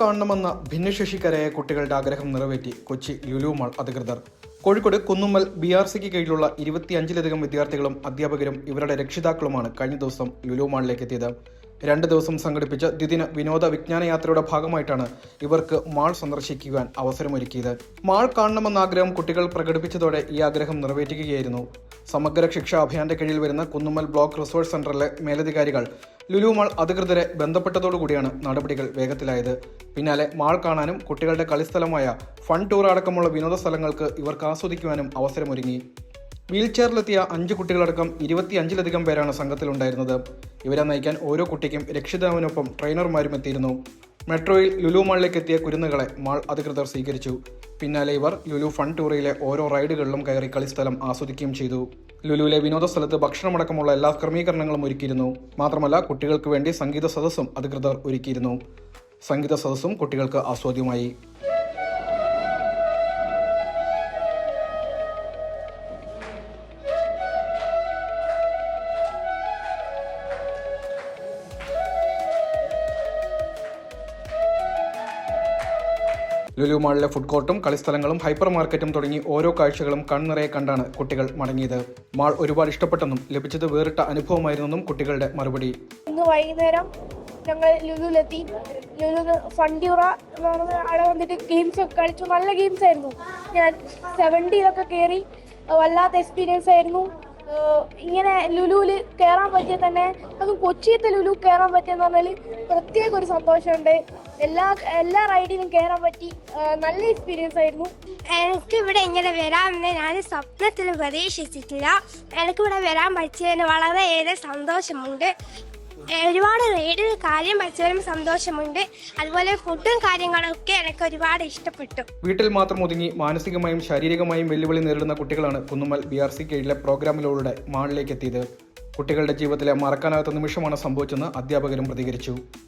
കാണണമെന്ന ഭിന്നശേഷിക്കാരായ കുട്ടികളുടെ ആഗ്രഹം നിറവേറ്റി കൊച്ചി ലുലുമാൾ അധികൃതർ. കോഴിക്കോട് കുന്നുമ്മൽ ബി ആർ സിക്ക് കീഴിലുള്ള ഇരുപത്തിയഞ്ചിലധികം വിദ്യാർത്ഥികളും അധ്യാപകരും ഇവരുടെ രക്ഷിതാക്കളുമാണ് കഴിഞ്ഞ ദിവസം ലുലുമാളിലേക്ക് എത്തിയത്. രണ്ട് ദിവസം സംഘടിപ്പിച്ച ദ്വിദിന വിനോദ വിജ്ഞാന യാത്രയുടെ ഭാഗമായിട്ടാണ് ഇവർക്ക് മാൾ സന്ദർശിക്കുവാൻ അവസരമൊരുക്കിയത്. മാൾ കാണണമെന്ന ആഗ്രഹം കുട്ടികൾ പ്രകടിപ്പിച്ചതോടെ ഈ ആഗ്രഹം നിറവേറ്റുകയായിരുന്നു. സമഗ്ര ശിക്ഷാ അഭിയാന്റെ കീഴിൽ വരുന്ന കുന്നുമ്മൽ ബ്ലോക്ക് റിസോഴ്സ് സെന്ററിലെ മേലധികാരികൾ ലുലു മാൾ അധികൃതരെ ബന്ധപ്പെട്ടതോടുകൂടിയാണ് നടപടികൾ വേഗത്തിലായത്. പിന്നാലെ മാൾ കാണാനും കുട്ടികളുടെ കളിസ്ഥലമായ ഫൺ ടൂർ അടക്കമുള്ള വിനോദ സ്ഥലങ്ങൾക്ക് ഇവർക്ക് ആസ്വദിക്കുവാനും അവസരമൊരുങ്ങി. വീൽചെയറിലെത്തിയ അഞ്ച് കുട്ടികളടക്കം ഇരുപത്തിയഞ്ചിലധികം പേരാണ് സംഘത്തിലുണ്ടായിരുന്നത്. ഇവരെ നയിക്കാൻ ഓരോ കുട്ടിക്കും രക്ഷിതാവിനൊപ്പം ട്രെയിനർമാരും എത്തിയിരുന്നു. മെട്രോയിൽ ലുലു മാളിലേക്ക് എത്തിയ കുരുന്നുകളെ മാൾ അധികൃതർ സ്വീകരിച്ചു. പിന്നാലെ ഇവർ ലുലു ഫൺ ടൂറിലെ ഓരോ റൈഡുകളിലും കയറി കളിസ്ഥലം ആസ്വദിക്കുകയും ചെയ്തു. ലുലുവിലെ വിനോദ സ്ഥലത്ത് ഭക്ഷണമടക്കമുള്ള എല്ലാ ക്രമീകരണങ്ങളും ഒരുക്കിയിരുന്നു. മാത്രമല്ല കുട്ടികൾക്ക് വേണ്ടി സംഗീത സദസ്സും അധികൃതർ ഒരുക്കിയിരുന്നു. സംഗീത സദസ്സും കുട്ടികൾക്ക് ആസ്വാദ്യമായി ലുലു മാളിലെ ഫുഡ് കോർട്ടും കളിസ്ഥലങ്ങളും ഹൈപ്പർ മാർക്കറ്റും തുടങ്ങി ഓരോ കാഴ്ചകളും കൺനിറയെ കണ്ടാണ് കുട്ടികൾ മടങ്ങിയത്. മാൾ ഒരുപാട് ഇഷ്ടപ്പെട്ടെന്നും ലഭിച്ചത് വേറിട്ട അനുഭവമായിരുന്നെന്നും കുട്ടികളുടെ മറുപടി. ഇന്ന് വൈകുന്നേരം ഞങ്ങൾ ലുലുലെത്തി ലുലു ഫണ്ടിയുറ എന്ന് പറഞ്ഞ അവിടെ വന്നിട്ട് ഗെയിംസ് ഒക്കെ കളിച്ചു. നല്ല ഗെയിംസ് ആയിരുന്നു. ഞാൻ സെവന്റിയിലൊക്കെ കയറി വല്ലാത്ത എക്സ്പീരിയൻസ് ആയിരുന്നു. ഇങ്ങനെ ലുലുവിൽ കയറാൻ പറ്റിയ തന്നെ അതും കൊച്ചിയത്തെ ലുലു കയറാൻ പറ്റിയെന്ന് പറഞ്ഞാൽ പ്രത്യേക ഒരു സന്തോഷമുണ്ട്. എല്ലാ എല്ലാ റൈഡിലും കയറാൻ പറ്റി നല്ല എക്സ്പീരിയൻസ് ആയിരുന്നു. എനിക്ക് ഇവിടെ ഇങ്ങനെ വരാമെന്ന് ഞാൻ സ്വപ്നത്തിൽ പ്രതീക്ഷിച്ചിട്ടില്ല. എനിക്കിവിടെ വരാൻ പറ്റിയതിന് വളരെയേറെ സന്തോഷമുണ്ട്. ഒരുപാട് റൈഡിൽ കാര്യം പഠിച്ചാലും സന്തോഷമുണ്ട്. അതുപോലെ ഫുഡും കാര്യങ്ങളൊക്കെ എനിക്ക് ഒരുപാട് ഇഷ്ടപ്പെട്ടു. വീട്ടിൽ മാത്രം ഒതുങ്ങി മാനസികമായും ശാരീരികമായും വെല്ലുവിളി നേരിടുന്ന കുട്ടികളാണ് കുന്നുമ്മൽ ബി ആർ സി കീഴിലെ പ്രോഗ്രാമിലൂടെ മാളിലേക്ക് എത്തിയത് കുട്ടികളുടെ ജീവിതത്തിലെ മറക്കാനാകാത്ത നിമിഷമാണ് സംഭവിച്ചെന്ന് അധ്യാപകരും പ്രതികരിച്ചു.